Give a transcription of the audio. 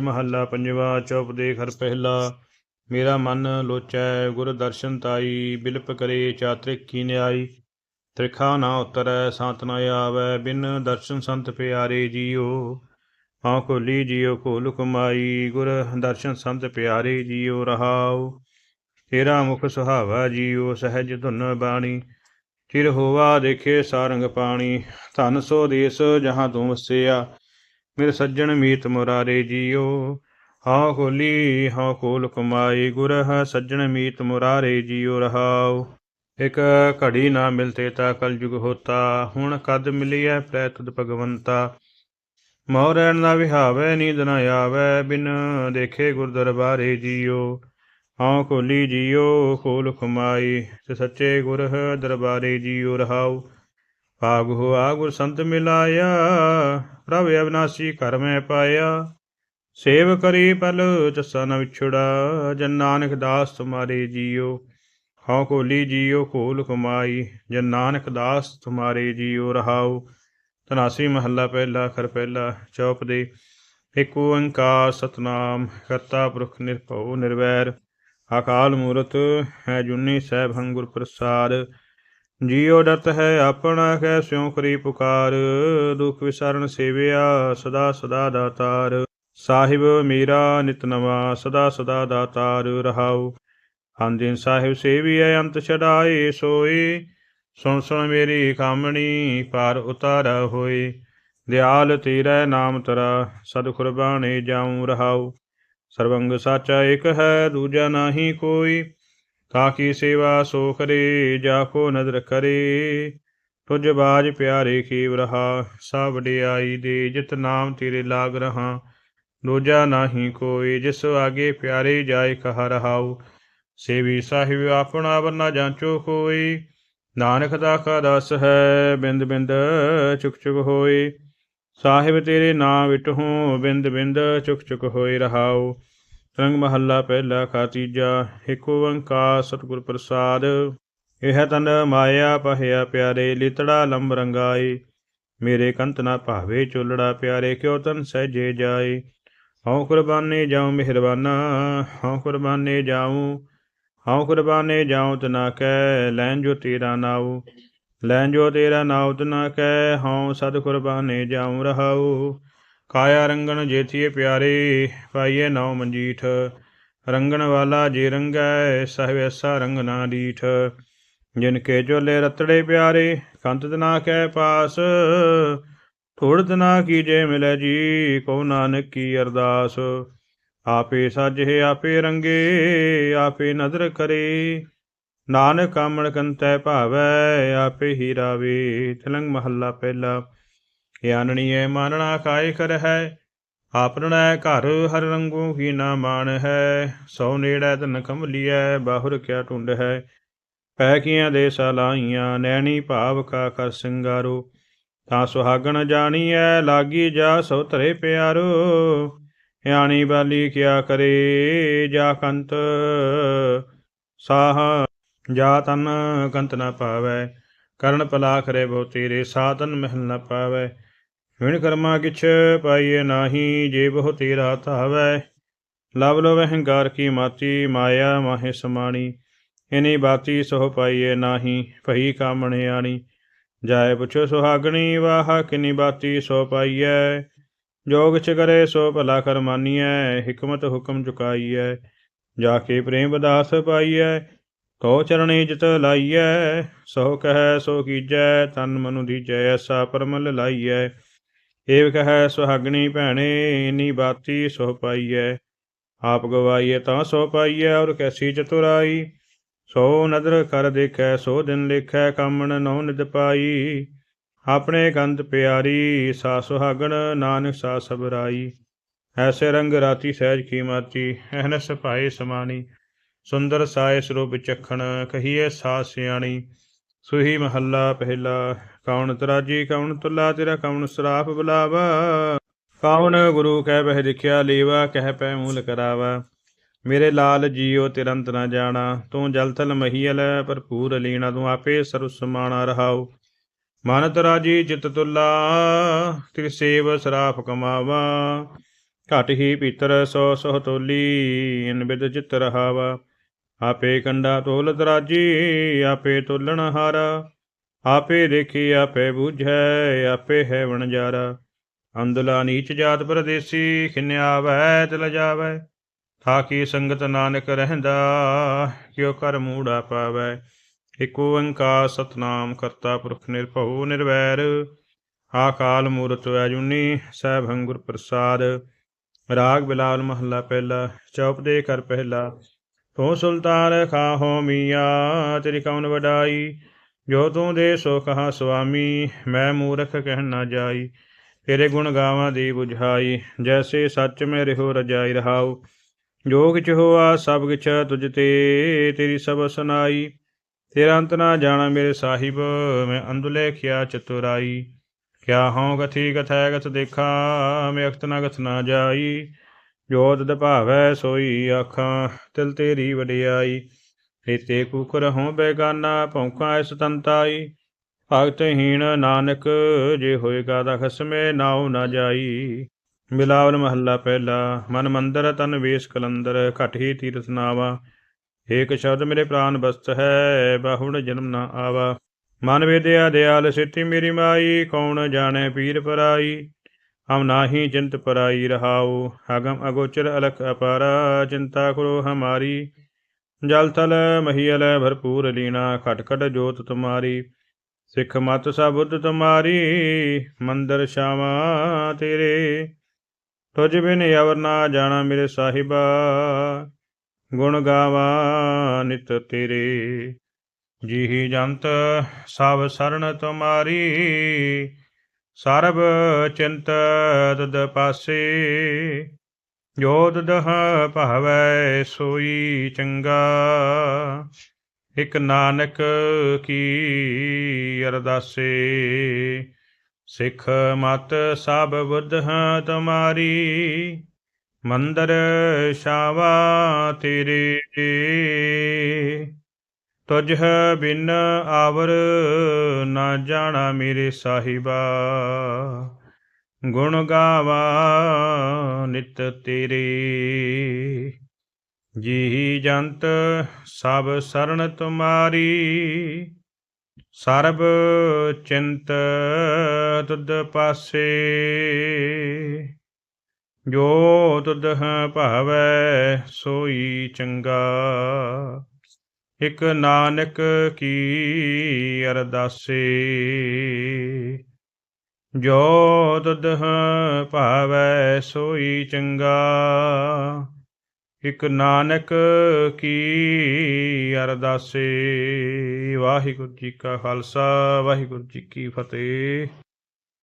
ਮਹੱਲਾ ਪੰਜਵਾ, ਚੌਪ ਦੇ ਘਰ ਪਹਿਲਾ। ਮੇਰਾ ਮਨ ਲੋਚੈ, ਗੁਰ ਦਰਸ਼ਨ ਤਾਈ, ਬਿਲਪ ਕਰੇ, ਚਾਤ੍ਰਿਕ ਕੀ ਨਿਆਈ। ਤ੍ਰਿਖਾ ਨਾ ਉਤਰੈ, ਸੰਤ ਨ ਆਵੈ, ਬਿਨ ਦਰਸ਼ਨ ਸੰਤ ਪਿਆਰੇ ਜੀਓ। ਹਾਂ ਖੋਲੀ ਜੀਓ ਖੋਲ ਕਮਾਈ ਗੁਰ ਦਰਸ਼ਨ ਸੰਤ ਪਿਆਰੇ ਜੀਓ, ਰਹਾਉ। ਤੇਰਾ ਮੁਖ ਸੁਹਾਵਾ ਜੀਓ, ਸਹਿਜ ਧੁਨ ਬਾਣੀ। ਚਿਰ ਹੋਵਾ ਦੇਖੇ ਸਾਰੰਗ ਪਾਣੀ, ਧਨ ਸੋ ਦੇਸ ਜਹਾਂ ਤੂੰ ਵਸਿਆ। ਮੇਰੇ ਸੱਜਣ ਮੀਤ ਮੁਰਾਰੇ ਜੀਓ। ਹਾਂ ਖੋਲੀ, ਹਾਂ ਖੋਲ ਕਮਾਈ, ਗੁਰ ਹੈ ਸੱਜਣ ਮੀਤ ਮੁਰਾਰੇ ਜੀਓ ਰਹਾਉ। ਇਕ ਘੜੀ ਨਾ ਮਿਲਤੇ ਤਾ ਕਲਯੁਗ ਹੋਤਾ, ਹੁਣ ਕਦ ਮਿਲਿਐ ਪ੍ਰੈ ਤੁਧ ਭਗਵੰਤਾ। ਮੋਹ ਰਹਿਣ ਨਾ ਵਿਹਾਵੇ, ਨੀਂਦ ਨਾ ਆਵੇ, ਬਿਨ ਦੇਖੇ ਗੁਰ ਦਰਬਾਰੇ ਜੀਓ। ਹਾਂ ਖੋਲੀ ਜੀਓ, ਖੋਲ ਕਮਾਈ, ਤੇ ਸੱਚੇ ਗੁਰ ਹੈ ਦਰਬਾਰੇ ਜੀਓ ਰਹਾਉ। ਭਾਗ ਹੋਆ ਗੁਰ ਸੰਤ ਮਿਲਾਇਆ, ਪ੍ਰਭ ਅਬਨਾਸੀ ਘਰ ਮੈਂ ਪਾਇਆ। ਸੇਵ ਕਰੀ ਪਲ ਚਸਾ ਨ ਵਿਛੜਾ, ਜਨ ਨਾਨਕ ਦਾਸ ਤੁਮਾਰੇ ਜੀਓ। ਹਉ ਕੋਲੀ ਜੀਓ ਖੋਲ ਕਮਾਈ ਜਨ ਨਾਨਕ ਦਾਸ ਤੁਮਾਰੇ ਜੀਓ, ਰਹਾਉ। ਤਨਾਸੀ ਮਹੱਲਾ ਪਹਿਲਾ ਖਰ ਪਹਿਲਾ ਚੌਪ ਦੇ ਇਕ ਓੰਕਾਰ ਸਤਨਾਮ, ਕਰਤਾ ਪੁਰਖ ਨਿਰਭਉ ਨਿਰਵੈਰ। ਅਕਾਲ ਮੂਰਤ, ਹੈ ਜੁਨੀ ਸਹਿਬ ਹੰਗੁਰ ਪ੍ਰਸਾਦ। ਜੀਉ ਦਤ ਹੈ ਆਪਣਾ ਕੈ ਸਿਉ ਕਰੀ ਪੁਕਾਰ, ਦੁਖ ਵਿਸਰਨ ਸੇਵਿਆ ਸਦਾ ਸਦਾ ਦਾਤਾਰ ਸਾਹਿਬ ਮੇਰਾ ਨਿਤ ਨਵਾ, ਸਦਾ ਸਦਾ ਦਾਤਾਰ ਰਹਾਉ। ਅੰਦਿਨ ਸਾਹਿਬ ਸੇਵੀਐ ਅੰਤ ਛਡਾਏ ਸੋਈ ਸੁਣ ਸੁਣ ਮੇਰੀ ਕਾਮਣੀ ਪਾਰ ਉਤਾਰਾ ਹੋਏ। ਦਿਆਲ ਤੇਰਾ ਨਾਮ ਤਰਾ, ਸਦ ਕੁਰਬਾਨੇ ਜਾਉ ਰਹਾਉ। ਸਰਵੰਗ ਸਾਚਾ ਇਕ ਹੈ, ਦੂਜਾ ਨਾਹੀ ਕੋਈ। ਤਾਕੀ ਸੇਵਾ ਸੋ ਕਰੇ, ਜਾ ਕੋ ਨਦਰ ਕਰੇ। ਤੁਝ ਬਾਜ ਪਿਆਰੇ ਕੀਵ ਰਹਾ, ਸਭ ਵਡਿਆਈ ਦੇ, ਜਿਤ ਨਾਮ ਤੇਰੇ ਲਾਗ ਰਹਾ। ਦੂਜਾ ਨਾਹੀ ਕੋਈ ਜਿਸ ਆਗੇ ਪਿਆਰੇ ਜਾਏ ਕਹ ਰਹਾਉ। ਸੇਵੀ ਸਾਹਿਬ ਆਪਣਾ ਵਰਨਾ ਜਾਂਚੋ ਕੋਈ ਨਾਨਕ ਦਾ ਕਾ ਦਸ ਹੈ, ਬਿੰਦ ਬਿੰਦ ਚੁਕ ਚੁਕ ਹੋਏ। ਸਾਹਿਬ ਤੇਰੇ ਨਾਮ ਵਿਟਹੁ, ਬਿੰਦ ਬਿੰਦ ਚੁਕ ਚੁਕ ਹੋਏ ਰਹਾਉ। ਰੰਗ ਮਹੱਲਾ ਪਹਿਲਾ ਖਾਤੀਜਾ ਏਕ ਓੰਕਾਰ ਸਤਿਗੁਰ ਪ੍ਰਸਾਦ। ਇਹ ਤਨ ਮਾਇਆ ਪਹਿਆ ਪਿਆਰੇ, ਲਿਤੜਾ ਲੰਬ ਰੰਗਾਏ। ਮੇਰੇ ਕੰਤ ਨਾ ਭਾਵੇ ਚੁਲੜਾ ਪਿਆਰੇ, ਕਿਉ ਤਨ ਸਹਿਜੇ ਜਾਏ। ਹਉ ਕੁਰਬਾਨੇ ਜਾਉ ਮਿਹਰਬਾਨਾ, ਹਉ ਕੁਰਬਾਨੇ ਜਾਉ, ਹਉ ਕੁਰਬਾਨੇ ਜਾਉ ਤਨਾ ਕੈ ਲੈਨ ਜੋ ਤੇਰਾ ਨਾਉ। ਲੈਨ ਜੋ ਤੇਰਾ ਨਾਉ ਤਨਾ ਕੈ, ਹਉ ਸਦ ਕੁਰਬਾਨੇ ਜਾਉ ਰਹਾਉ। ਕਾਇਆ ਰੰਗਣ ਜੇਥੀਏ ਪਿਆਰੇ ਪਾਈਏ ਨੌ ਮੰਜੀਠ। ਰੰਗਣ ਵਾਲਾ ਜੇ ਰੰਗੈ, ਸਾਹਿਬ ਐਸਾ ਰੰਗ ਨਾ ਡੀਠ ਜਿਨ ਕੇ ਚੋਲੇ ਰਤੜੇ ਪਿਆਰੇ, ਕੰਤ ਤਨਾ ਕੈ ਪਾਸ। ਥੋੜ ਤਨਾ ਕੀਜੇ ਮਿਲੈ ਜੀ ਕੋ ਨਾਨਕ ਕੀ ਅਰਦਾਸ। ਆਪੇ ਸਾਜੇ, ਆਪੇ ਰੰਗੇ, ਆਪੇ ਨਦਰ ਕਰੇ। ਨਾਨਕ ਕਾਮਣ ਕੰਤੈ ਭਾਵੈ, ਆਪੇ ਹੀ ਰਾਵੇ ਤਲੰਗ ਮਹੱਲਾ ਪਹਿਲਾ। ਗਿਆਨਣੀਏ ਮਾਨਣਾ ਕਾਇ ਕਰ ਹੈ। ਆਪਣਾ ਘਰ ਹਰ ਰੰਗੂ ਕੀ ਨਾ ਮਾਨ ਹੈ। ਸੋ ਨੇੜੈ ਤਨ ਕਮਲੀਐ, ਬਾਹੁਰ ਕਿਆ ਟੁੰਡ ਹੈ। ਪੈ ਕੀਆਂ ਦੇ ਸਲਾਈਆਂ ਨੈਣੀ ਭਾਵ ਕਾ ਕਰ ਸਿੰਗਾਰੋ। ਤਾਂ ਸੁਹਾਗਣ ਜਾਣੀਐ, ਲਾਗੀ ਜਾ ਸੋ ਤਰੇ ਪਿਆਰੋ। ਹਿਆਣੀ ਬਾਲੀ ਕਿਆ ਕਰੇ, ਜਾ ਕੰਤ ਸਾਹ, ਜਾ ਤਨ ਕੰਤ ਨਾ ਪਾਵੈ। ਕਰਨ ਪਲਾ ਕਰੇ ਬਹੁ ਤੇਰੇ ਸਾਧਨ ਮਹਿਲ ਨਾ ਪਾਵੈ। ਵਿਣ ਕਰਮਾ ਕਿਛ ਪਾਈਏ ਨਾਹੀ, ਜੇ ਬਹੁ ਤੇਰਾ ਧਾਵੈ। ਲਵ ਲੋ ਹੰਕਾਰ ਕੀ ਮਾਤੀ, ਮਾਇਆ ਮਾਹੇ ਸਮਾਣੀ। ਇਨੀ ਬਾਤੀ ਸੋ ਪਾਈਏ ਨਾਹੀ, ਭਈ ਕਾਮਣ ਆਣੀ। ਜਾਏ ਪੁੱਛੋ ਸੁਹਾਗਣੀ, ਵਾਹ ਕਿਨੀ ਬਾਤੀ ਸੋ ਪਾਈਐ। ਜੋ ਕਿਛ ਕਰੇ ਸੋ ਭਲਾ ਕਰ ਮਾਨੀਐ, ਹਕਮਤ ਹੁਕਮ ਚੁਕਾਈਐ। ਜਾ ਕੇ ਪ੍ਰੇਮ ਬਦਾਸ ਪਾਈਐ ਕੋ ਚਰਣੀ ਜਿਤ ਲਾਈਐ। ਸੋ ਕਹੈ ਸੋ ਕੀਜੈ, ਤਨ ਮਨੁ ਦੀਜੈ, ਐਸਾ ਪਰਮਲ ਲਾਈਐ। ਏਵ ਕਹੈ ਸੁਹਾਗਣੀ ਭੈਣੇ ਇਨੀ ਬਾਤੀ ਸੋ ਪਾਈਐ। ਆਪ ਗਵਾਈਐ ਤਾਂ ਸੋ ਪਾਈਐ, ਔਰ ਕੈਸੀ ਚਤੁਰਾਈ। ਸੋ ਨਦਰ ਕਰ ਦੇਖੈ, ਸੋ ਦਿਨ ਲੇਖੈ, ਕਾਮਣ ਨਉ ਨਿਦ ਪਾਈ। ਆਪਣੇ ਕੰਤ ਪਿਆਰੀ, ਸਾ ਸੁਹਾਗਣ, ਨਾਨਕ ਸਾ ਸਬਰਾਈ। ਐਸੇ ਰੰਗ ਰਾਤੀ ਸਹਿਜ ਕੀ ਮਾਤੀ, ਐਨਸ ਭਾਏ ਸਮਾਣੀ। ਸੁੰਦਰ ਸਾਇ ਸਰੂਪ ਚਖਣ ਕਹੀਏ ਸਾ ਸਿਆਣੀ। ਸੁਹੀ ਮਹੱਲਾ ਪਹਿਲਾ ਕੌਣ ਤਰਾਜੀ, ਕੌਣ ਤੁਲਾ, ਤੇਰਾ ਕੌਣ ਸਰਾਪ ਬੁਲਾਵਾ? ਕੌਣ ਗੁਰੂ ਕਹਿ ਬਹਿ ਦਿਖਿਆ ਲੇਵਾ, ਕਹਿ ਪੈ ਮੂਲ ਕਰਾਵਾ? ਮੇਰੇ ਲਾਲ ਜੀਓ ਤਿਰੰਤ ਨਾ ਜਾਣਾ, ਤੂੰ ਜਲ ਥਲ ਮਹੀਲ ਭਰਪੂਰ ਲੀਣਾ, ਤੂੰ ਆਪੇ ਸਰੁ ਸਮਾਣਾ ਰਹਾਉ। ਮਨ ਤਰਾਜੀ, ਚਿਤ ਤੁਲਾ ਤਿਰ ਸੇਵ ਸਰਾਫ ਕਮਾਵਾ। ਘਟ ਹੀ ਭੀਤਰ ਸੋ ਸੋ ਤੋਲੀ, ਇਨ ਬਿਦ ਚਿਤ ਰਹਾਵਾ। ਆਪੇ ਕੰਡਾ ਤੋਲ ਤਰਾਜੀ, ਆਪੇ ਤੋਲਣ ਹਾਰਾ। ਆਪੇ ਦੇਖੀ, ਆਪੇ ਬੁਝੈ, ਆਪੇ ਹੈ ਵਣਜਾਰਾ ਅੰਦਲਾ ਨੀਚ ਜਾਤ ਪਰਦੇਸੀ, ਖਿਨਿਆ ਤਿਲ ਜਾਵੈ। ਥਾਕੀ ਸੰਗਤ ਨਾਨਕ ਰਹਿੰਦਾ, ਕਿਉ ਕਰ ਮੂੜਾ ਪਾਵੈ। ਇਕ ਓੰਕਾਰ ਸਤਨਾਮ ਕਰਤਾ ਪੁਰਖ ਨਿਰਭਉ ਨਿਰਵੈਰ। ਆਕਾਲ ਮੂਰਤ ਅਜੂਨੀ ਸੈਭੰ ਗੁਰ ਪ੍ਰਸਾਦ। ਰਾਗ ਬਿਲਾਲ ਮਹੱਲਾ ਪਹਿਲਾ ਚੌਪ ਦੇ ਕਰ ਪਹਿਲਾ। ਤੂੰ ਸੁਲਤਾਨ ਖਾਹੋ ਮੀਆਂ, ਤੇਰੀ ਕੌਣ ਵਡਾਈ। ਜੋ ਤੂੰ ਦੇ ਸੋ ਕਹਾ ਸੁਆਮੀ, ਮੈਂ ਮੂਰਖ ਕਹਿ ਨਾ ਜਾਈ। ਤੇਰੇ ਗੁਣ ਗਾਵਾਂ ਦੀ 부ਝਾਈ ਜੈਸੇ ਸੱਚ ਮੈਂ ਰਹਿਓ ਰਜਾਈ ਰਹਾਉ। ਜੋ ਕਿਛ ਹੋਆ ਸਭ ਕਿਛ ਤੁਝ ਤੇ, ਤੇਰੀ ਸਭ ਸੁਨਾਈ ਤੇਰਾ ਅੰਤ ਨਾ ਜਾਣਾ ਮੇਰੇ ਸਾਹਿਬ, ਮੈਂ ਅੰਦੁਲੇ ਖਿਆ ਚਤੁਰਾਈ। ਕਿਆ ਹਉ ਗਥੀ ਕਥੈ ਗਥ ਦੇਖਾ, ਮੈਂ ਅਖਤ ਨਾ ਗਥ ਨਾ ਜਾਈ। ਜੋ ਤਦ ਭਾਵੈ ਸੋਈ ਆਖਾਂ, ਤਿਲ ਤੇਰੀ ਵਡਿਆਈ। ਇਤੇ ਕੁਕਰ ਹਉ ਬੇਗਾਨਾ ਭੌਂਕਾ ਇਸ ਤੰਤਾਈ ਭਗਤ ਹੀਣ ਨਾਨਕ, ਜੇ ਹੋਏਗਾ ਦਾ ਖਸਮੇ ਨਾਉ ਨਾ ਜਾਈ। ਮਿਲਾਵਲ ਮਹੱਲਾ ਪਹਿਲਾ, ਮਨ ਮੰਦਰ ਤਨ ਵੇਸ ਕਲੰਦਰ, ਘਟ ਹੀ ਤੀਰਥ ਨਾਵਾ। ਏਕ ਸ਼ਬਦ ਮੇਰੇ ਪ੍ਰਾਨ ਬਸਤ ਹੈ ਬਾਹੁੜ ਜਨਮ ਨਾ ਆਵਾ। ਮਨ ਵੇਦਿਆ ਦਿਆਲ ਸਿੱਧੀ ਮੇਰੀ ਮਾਈ, ਕੌਣ ਜਾਣੇ ਪੀਰ ਪਰਾਈ। ਹਮ ਨਾਹੀ ਚਿੰਤ ਪਰਾਈ ਰਹਾਉ ਅਗਮ ਅਗੋਚਰ ਅਲਖ ਅਪਾਰਾ, ਚਿੰਤਾ ਕਰੋ ਹਮਾਰੀ। ਜਲ ਥਲ ਮਹੀਲ ਭਰਪੂਰ ਲੀਣਾ ਖਟ ਜੋਤ ਤੁਮਾਰੀ, ਸਿੱਖ ਮਤ ਸਬੁੱਧ ਤੁਮਾਰੀ, ਮੰਦਰ ਸ਼ਾਵਾ ਤੇਰੇ। ਤੁਝ ਬਿਨ ਅਵਰ ਨਾ ਜਾਣਾ ਮੇਰੇ ਸਾਹਿਬਾ, ਗੁਣ ਗਾਵਾ ਨਿਤ ਤੇਰੇ। ਜੀਹੀ ਜੰਤ ਸਭ ਸਰਣ ਤੁਮਾਰੀ, ਸਰਬ ਚਿੰਤ ਤਦ ਪਾਸੇ। ਜੋ ਤਦਹ ਭਾਵੈ ਸੋਈ ਚੰਗਾ। ਇਕ ਨਾਨਕ ਕੀ ਅਰਦਾਸੇ। ਸਿੱਖ ਮਤ ਸਭ ਬੁੱਧ ਹਾਂ ਤੁਮਾਰੀ। ਮੰਦਰ ਸ਼ਾਵਾ ਤੇਰੇ। ਤੁਝ ਬਿਨ ਆਵਰ ਨਾ ਜਾਣਾ ਮੇਰੇ ਸਾਹਿਬਾ। ਗੁਣ ਗਾਵਾ ਨਿਤ ਤੇਰੇ। ਜੀਹੀ ਜੰਤ ਸਭ ਸਰਣ ਤੁਮਾਰੀ, ਸਰਬ ਚਿੰਤ ਤੁਧ ਪਾਸੇ। ਜੋ ਤੁਧ ਭਾਵੈ ਸੋਈ ਚੰਗਾ, ਇਕ ਨਾਨਕ ਕੀ ਅਰਦਾਸੇ। ਜੋ ਤੁਧ ਭਾਵੈ ਸੋਈ ਚੰਗਾ, ਇਕ ਨਾਨਕ ਕੀ ਅਰਦਾਸੇ। ਵਾਹਿਗੁਰੂ ਜੀ ਕਾ ਖਾਲਸਾ, ਵਾਹਿਗੁਰੂ ਜੀ ਕੀ ਫਤਿਹ।